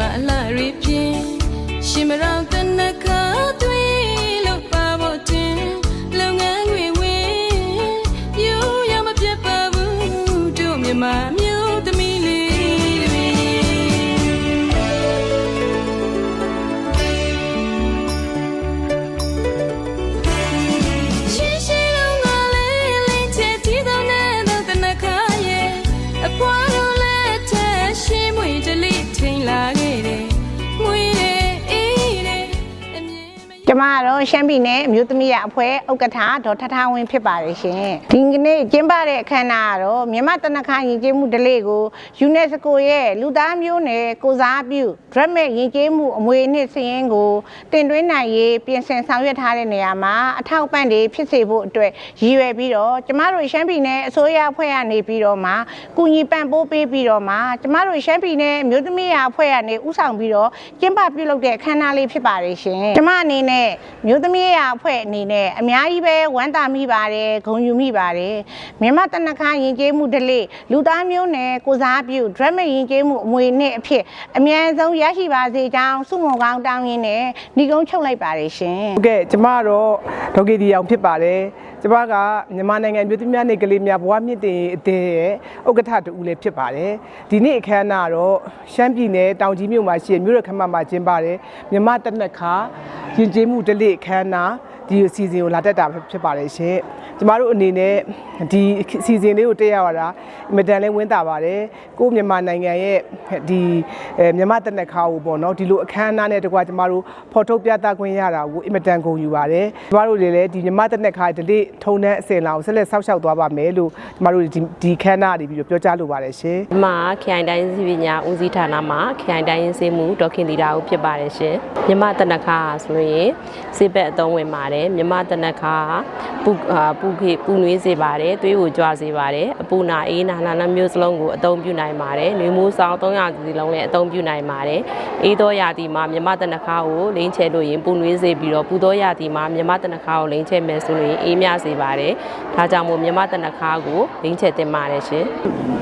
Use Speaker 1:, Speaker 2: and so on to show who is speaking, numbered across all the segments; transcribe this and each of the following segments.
Speaker 1: မအလှရီပြင်းရှင်မရောင်တနခါသွေးလို့ပါဖို့တင်လုပ်ငန်းတွေဝင်ယူရမပြတ်ပါဘူးတို့မြန်မာမျိုးသမီးလေးတွေရှင်ရှင်လုံးကလေးလေးချဲတီးတော့နဲ့တော့တနခါရဲ့အပွား
Speaker 2: ရှမ်းပြည်နယ်အမျိုးသမီးရအဖွဲ့ဥက္ကဋ္ဌဒေါ်ထထဝင်းဖြစ်ပါတယ်ရှင်ဒီကနေ့ကျင်းပတဲ့အခမ်းအနားကတော့မြန်မာတနခါယဉ်ကျေးမှုဒလေးကို UNESCO ရဲ့လူသားမျိုးနယ်ကိုစားပြုဒရက်မဲ့ယဉ်ကျေးမှုအမွေအနှစ်စည်ရင်းကိုတင်သွင်းနိုင်ရေးပြင်ဆင်ဆောင်ရွက်ထားတဲ့နေရာမှာအထောက်အပံ့တွေဖြစ်စေဖို့အတွက်ရည်ရွယ်ပြီးတော့ကျမတို့ရှမ်းပြည်နယ်အစိုးရအဖွဲ့ကနေပြီးတော့မှကုညီပံ့ပိုးပေးပြီးတော့မှကျမတို့ရှမ်းပြည်နယ်အမျိုးသမီးရအဖွဲ့ကနေဥဆောင်ပြီးတော့ကျင်းပပြုလုပ်တဲ့အခမ်းအနားလေးဖြစ်ပါတယ်ရှင်ကျမအနေနဲ့မျိုးသမီးရအဖွဲ့အနေနဲ့အများကြီးပဲဝမ်းသာမိပါတယ်ဂုဏ်ယူမိပါတယ်မြန်မာတနခါယဉ်ကျေးမှုဒလေးလူသားမျိုးနယ်ကိုစားပြုဒရက်မဲ့ယဉ်ကျေးမှုအမွေအနှစ်အဖြစ်အများဆုံးရရှိပါစေကြောင်းဆုမွန်ကောင်းတောင်းရင်းနဲ့ညီကုန်းချုပ်လိုက်ပါတယ်ရှင်
Speaker 3: ဟုတ်ကဲ့ကျမတော့ဒေါက်ဂီဒီအောင်ဖြစ်ပါတယ် ကျမကမြန်မာနိုင်ငံပြည်သူများနေကလေးများဘဝမြင့်တင်ရေးအသင်းရဲ့ဥက္ကဋ္ဌတူဦးလည်းဖြစ်ပါတယ်ဒီနေ့အခမ်းအနားတော့ရှမ်းပြည်နယ်တောင်ကြီးမြို့မှာရှိတဲ့မြို့ရခမ်းမမှာကျင်းပါတယ်မြန်မာတနက်ခါယဉ်ကျေးမှုဒလိအခမ်းအနား ဒီအစီအစဉ်ကိုလာတက်တာဖြစ်ပါတယ်ရှင်ကျမတို့အနေနဲ့ဒီအစီအစဉ်လေးကိုတက်ရောက်ရတာအင်မတန်လည်းဝမ်းသာပါတယ်ကိုယ့်မြန်မာနိုင်ငံရဲ့ဒီအဲမြန်မာတနက်ခါကိုပေါ့နော်ဒီလိုအခမ်းအနားနဲ့တကွာကျမတို့ဖော်ထုတ်ပြသခွင့်ရတာကိုအင်မတန်ဂုဏ်ယူပါတယ်ကျမတို့တွေလည်းဒီမြန်မာတနက်ခါဒီလေးထုံနှန်းအစင်လာကိုဆက်လက်ဆောက်ရှောက်သွားပါမယ်လို့ကျမတို့ဒီဒီခမ်းနားနေပြီးတော့ပြောကြားလိုပါတယ်ရှင်
Speaker 4: ဒီမှာခရိုင်တိုင်းစီပညာဦးစီးဌာနမှာခရိုင်တိုင်းရင်းစေးမှုဒေါက်ခင်တီတာဦးဖြစ်ပါတယ်ရှင်မြမတနခါဆိုရင်စေဘက်အသုံးဝင်ပါတယ်မြမတနခါပူအာပူခေပူနွေးစေပါတယ်သွေးကိုကြွစေပါတယ်အပူနာအေးနာနာနာမျိုးစလုံးကိုအသုံးပြုနိုင်ပါတယ်နှွေမိုးဆောင်300စီလုံးလည်းအသုံးပြုနိုင်ပါတယ်အေးသောရာသီမှာမြမတနခါကိုလိမ့်ချဲလို့ရင်ပူနွေးစေပြီးတော့ပူသောရာသီမှာမြမတနခါကိုလိမ့်ချဲမယ်ဆိုရင်အေးမြစေပါတယ်ဒါကြောင့်မို့မြမတနခါကိုလိမ့်ချဲတင်ပါတယ်ရှင်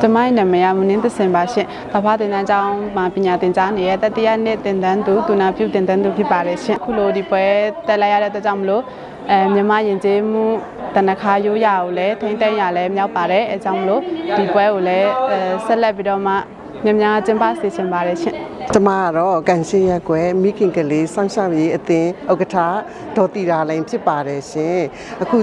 Speaker 5: ကျမရဲ့နာမည်ကမနင်းသစင်ပါရှင်။ဘာဘာတင်တန်းကျောင်းမှာပညာသင်ကြားနေတဲ့တတိယနှစ်တင်တန်းသူဒုနာပြုတင်တန်းသူဖြစ်ပါတယ်ရှင်။အခုလိုဒီပွဲတက်လိုက်ရတဲ့အတွက်ကြောင့်မလို့အဲမြန်မာယဉ်ကျေးမှုတနခါရိုးရာကိုလည်းထိမ့်သိမ်းရလည်းမြောက်ပါတယ်အဲကြောင့်မလို့ဒီပွဲကိုလည်းအဲဆက်လက်ပြီးတော့မှ မြန်မြန်ကျင်းပစေချင်ပါတယ်ရှင်။
Speaker 6: ကျမကတော့ကန်ရှိရက်ကွယ်မိခင်ကလေးစောင့်ရှောက်ရေးအသင်းဥက္ကဋ္ဌဒေါ်တီရာလိုင်းဖြစ်ပါတယ်ရှင်အခု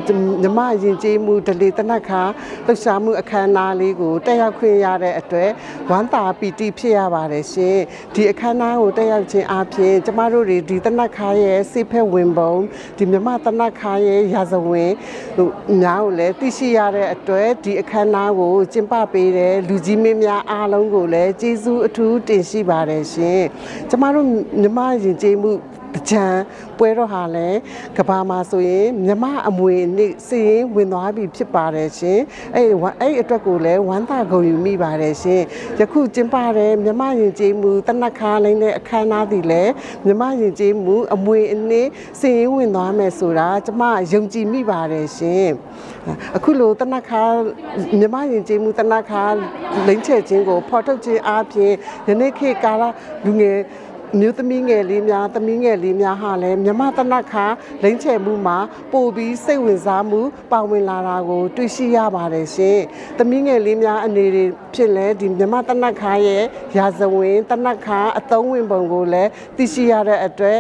Speaker 6: ညီမယဉ်ကျေးမှုဒလီတနက်ခါလှူရှာမှုအခမ်းအနားလေးကိုတက်ရောက်ခွင့်ရတဲ့အတွက်ဝမ်းသာပီတိဖြစ်ရပါတယ်ရှင်ဒီအခမ်းအနားကိုတက်ရောက်ခြင်းအပြင်ကျမတို့တွေဒီတနက်ခါရဲ့စိတ်ဖက်ဝင်ပုံဒီမြမတနက်ခါရဲ့ရာဇဝင်တို့များကိုလည်းသိရှိရတဲ့အတွက်ဒီအခမ်းအနားကိုကျင်းပပေးတဲ့လူကြီးမင်းများအားလုံးကိုလည်းကျေးဇူးအထူးတင်ရှိပါတယ်ရှင်ကျမတို့မြမယဉ်ကျေးမှု ကြံပွဲတော်ဟာလည်းကဘာမှာဆိုရင်မြမအမွေနေ့စီရင်ဝင်သွားပြီဖြစ်ပါတယ်ရှင်အဲ့ဝမ်းအဲ့အတွက်ကိုလည်းဝမ်းသာဂုဏ်ယူမိပါတယ်ရှင်ယခုကျင်းပတဲ့မြမယဉ်ကျေးမှုတနက်ခါလိုင်းတဲ့အခမ်းအနားသည်လည်းမြမယဉ်ကျေးမှုအမွေအနှစ်စီရင်ဝင်သွားမယ်ဆိုတာကျမယုံကြည်မိပါတယ်ရှင်အခုလိုတနက်ခါမြမယဉ်ကျေးမှုတနက်ခါလိမ့်ချဲခြင်းကိုဖော်ထုတ်ခြင်းအပြင်ယနေ့ခေတ်ကာလလူငယ် မျိုးသမီးငယ်လေးများသမီးငယ်လေးများဟာလည်းမြမတနက်ခါလိမ့်ချဲမှုမှာပို့ပြီးစိတ်ဝင်စားမှုပါဝင်လာတာကိုတွေ့ရှိရပါတယ်ရှင်။သမီးငယ်လေးများအနေနဲ့ဖြစ်လဲဒီမြမတနက်ခါရဲ့ရာဇဝင်တနက်ခါအသုံးဝင်ပုံကိုလည်းသိရှိရတဲ့အတွက်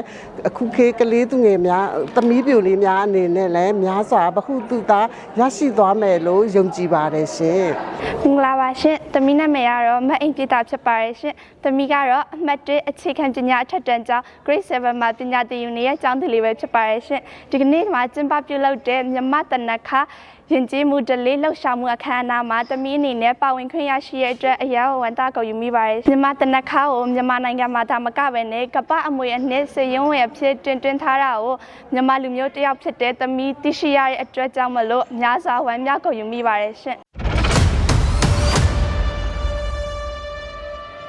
Speaker 6: အခုခေတ်ကလေးသူငယ်များသမီးပြိုလေးများအနေနဲ့လည်းများစွာဗဟုသုတရရှိသွားမယ်လို့ယုံကြည်ပါတယ်ရှင်။
Speaker 7: မင်္ဂလာ ပါရှင်။တမီနာမည်ကတော့မတ်အိမ်ပြတာဖြစ်ပါတယ်ရှင်။တမီကတော့အမှတ်1အခြေခံပညာအထက်တန်းကျောင်း Grade 7မှာပညာသင်ယူနေတဲ့ကျောင်းသူလေးပဲဖြစ်ပါတယ်ရှင်။ဒီကနေ့မှာကျင်းပပြုလုပ်တဲ့မြမတနခါရင်ကျေးမှုဒလေးလှုပ်ရှားမှုအခမ်းအနားမှာတမီအနေနဲ့ပါဝင်ခွင့်ရရှိတဲ့အတွက်အရာဝန်တာကုန်ယူမိပါတယ်။မြမတနခါကိုမြန်မာနိုင်ငံမှာဒါမကပဲနဲ့ကပအမွေအနှစ်စရုံးဝင်အဖြစ်တင်သွင်းထားတာကိုမြန်မာလူမျိုးတစ်ယောက်ဖြစ်တဲ့တမီသိရှိရတဲ့အတွက်ကြောင့်မလို့အများစွာဝမ်းမြောက်ကုန်ယူမိပါတယ်ရှင်။